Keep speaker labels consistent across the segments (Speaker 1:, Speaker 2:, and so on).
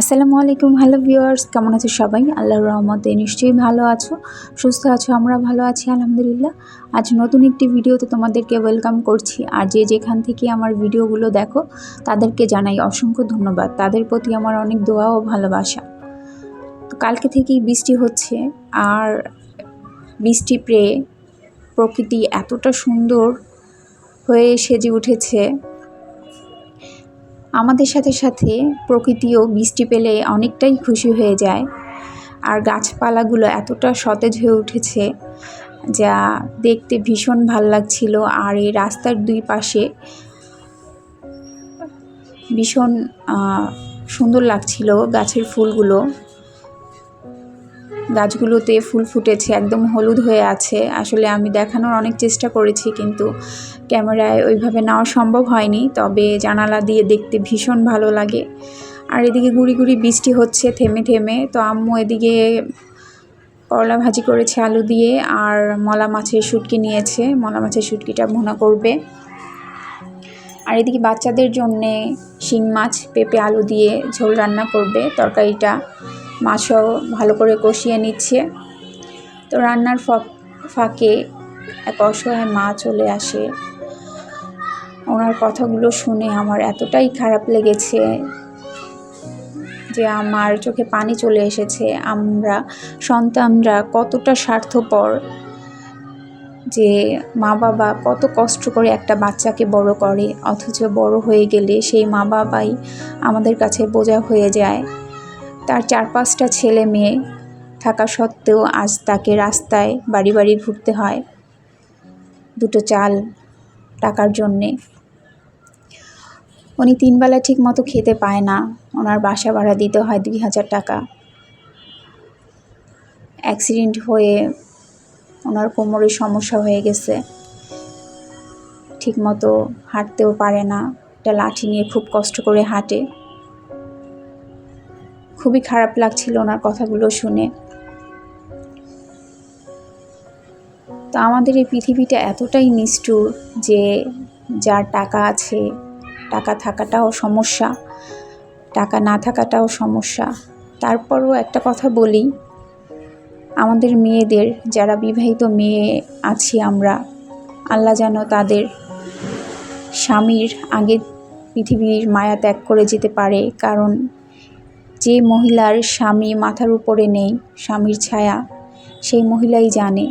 Speaker 1: আসসালামু আলাইকুম, hello viewers, কেমন আছো সবাই? আল্লাহর রহমতে নিশ্চয়ই ভালো আছো, সুস্থ আছো, আমরা ভালো আছি, আলহামদুলিল্লাহ। আজ নতুন একটি ভিডিওতে তোমাদেরকে ওয়েলকাম করছি। আর যে যেখান থেকে আমার ভিডিওগুলো দেখো, তাদেরকে জানাই অসংখ্য ধন্যবাদ। তাদের প্রতি আমার অনেক দোয়া ও ভালোবাসা। তো কালকে থেকেই বৃষ্টি হচ্ছে, আর বৃষ্টি পেয়ে প্রকৃতি এতটা সুন্দর হয়ে সেজে উঠেছে। আমাদের সাথে সাথে প্রকৃতিও বৃষ্টি পেলে অনেকটাই খুশি হয়ে যায়। আর গাছপালাগুলো এতটা সতেজ হয়ে উঠেছে যা দেখতে ভীষণ ভালো লাগছিল। আর এই রাস্তার দুই পাশে ভীষণ সুন্দর লাগছিল গাছের ফুলগুলো। গাছগুলোতে ফুল ফুটেছে, একদম হলুদ হয়ে আছে। আসলে আমি দেখানোর অনেক চেষ্টা করেছি কিন্তু ক্যামেরায় ওইভাবে নেওয়া সম্ভব হয়নি, তবে জানালা দিয়ে দেখতে ভীষণ ভালো লাগে। আর এদিকে গুড়ি গুড়ি বৃষ্টি হচ্ছে থেমে থেমে, তো আম্মু এদিকে করলা ভাজি করেছে আলু দিয়ে আর মলা মাছের শুটকি নিয়েছে। মলা মাছের শুটকিটা ভুনা করবে। আর এদিকে বাচ্চাদের জন্যে শিং মাছ, পেঁপে, আলু দিয়ে ঝোল রান্না করবে, তরকারিটা। মাছও ভালো করে কষিয়ে নিচ্ছে। তো রান্নার ফাঁকে এক অসহায় মা চলে আসে। ওনার কথাগুলো শুনে আমার এতটাই খারাপ লেগেছে যে আমার চোখে পানি চলে এসেছে। আমরা, সন্তানরা কতটা স্বার্থপর যে মা বাবা কত কষ্ট করে একটা বাচ্চাকে বড় করে, অথচ বড় হয়ে গেলে সেই মা বাবাই আমাদের কাছে বোঝা হয়ে যায়। তার চার পাঁচটা ছেলে মেয়ে থাকা সত্ত্বেও আজ তাকে রাস্তায় বাড়ি বাড়ি ঘুরতে হয় দুটো চাল টাকার জন্যে। উনি তিনবেলা ঠিক মতো খেতে পায় না। ওনার বাসা ভাড়া দিতে হয় দুই হাজার টাকা। অ্যাক্সিডেন্ট হয়ে ওনার কোমরের সমস্যা হয়ে গেছে। ঠিকমতো হাঁটতেও পারে না। একটা লাঠি নিয়ে খুব কষ্ট করে হাঁটে। খুবই খারাপ লাগছিল ওনার কথাগুলো শুনে। তো আমাদের এই পৃথিবীটা এতটাই নিষ্ঠুর যে যার টাকা আছে, টাকা থাকাটাও সমস্যা, টাকা না থাকাটাও সমস্যা। তারপরও একটা কথা বলি, আমাদের মেয়েদের, যারা বিবাহিত মেয়ে আছি আমরা, আল্লাহ যেন তাদের স্বামীর আগে পৃথিবীর মায়া ত্যাগ করে যেতে পারে, কারণ যে মহিলার স্বামী মাথার উপরে নেই, স্বামীর ছায়া, সেই মহিলাই জানে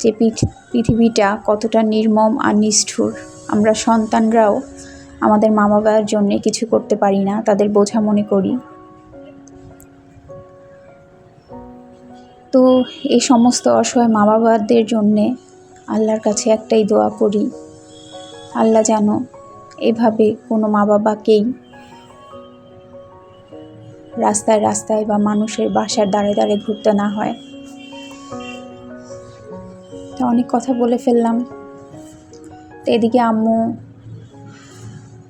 Speaker 1: যে পৃথিবীটা কতটা নির্মম আর নিষ্ঠুর। আমরা সন্তানরাও আমাদের মা বাবার জন্য কিছু করতে পারি না, তাদের বোঝা মনে করি। তো এই সমস্ত অসহায় মা বাবাদের জন্যে আল্লাহর কাছে একটাই দোয়া করি। আল্লাহ যেন এভাবে কোনো মা বাবাকেই রাস্তায় রাস্তায় বা মানুষের বাসার দাঁড়ে দাঁড়ে ঘুরতে না হয়। তো অনেক কথা বলে ফেললাম। তো এদিকে আম্মু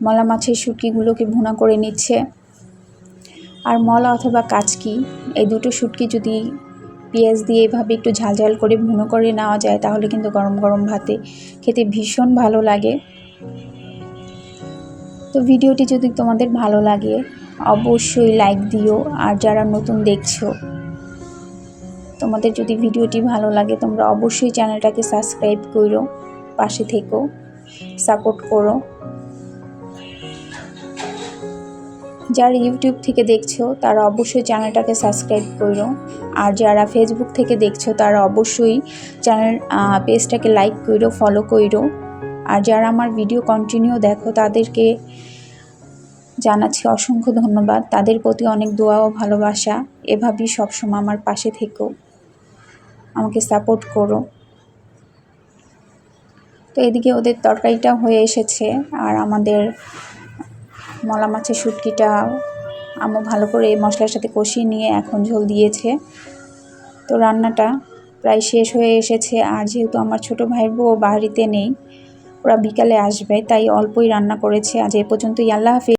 Speaker 1: মলা মাছের শুটকিগুলোকে ভুনা করে নিচ্ছে। আর মলা অথবা কাচকি, এই দুটো শুটকি যদি পেঁয়াজ দিয়ে এভাবে একটু ঝালঝাল করে ভুনো করে নেওয়া যায়, তাহলে কিন্তু গরম গরম ভাতে খেতে ভীষণ ভালো লাগে। তো ভিডিওটি যদি তোমাদের ভালো লাগে অবশ্যই লাইক দিও। আর যারা নতুন দেখছ, তোমাদের যদি ভিডিওটি ভালো লাগে, তোমরা অবশ্যই চ্যানেলটাকে সাবস্ক্রাইব করো, পাশে থেকো সাপোর্ট করো। যারা ইউটিউব থেকে দেখছ, তারা অবশ্যই চ্যানেলটাকে সাবস্ক্রাইব করো। আর যারা ফেসবুক থেকে দেখছ, তারা অবশ্যই চ্যানেল পেজটাকে লাইক করো ফলো করো। আর যারা আমার ভিডিও কন্টিনিউ দেখো, তাদেরকে জানাচ্ছি অসংখ্য ধন্যবাদ। তাদের প্রতি অনেক দোয়া ও ভালোবাসা। এভাবেই সবসময় আমার পাশে থেকো। আমাকে সাপোর্ট করো। তো এদিকে ওদের তরকারিটা হয়ে এসেছে আর আমাদের মলা মাছের শুটকিটা আমও ভালো করে এই মশলার সাথে কষিয়ে নিয়ে এখন ঝোল দিয়েছে। তো রান্নাটা প্রায় শেষ হয়ে এসেছে আর যেহেতু আমার ছোট ভাইয়ের বউ বাড়িতে নেই, ওরা বিকালে আসবে, তাই অল্পই রান্না করেছে। আজ এ পর্যন্তই। আল্লাহ হাফিজ।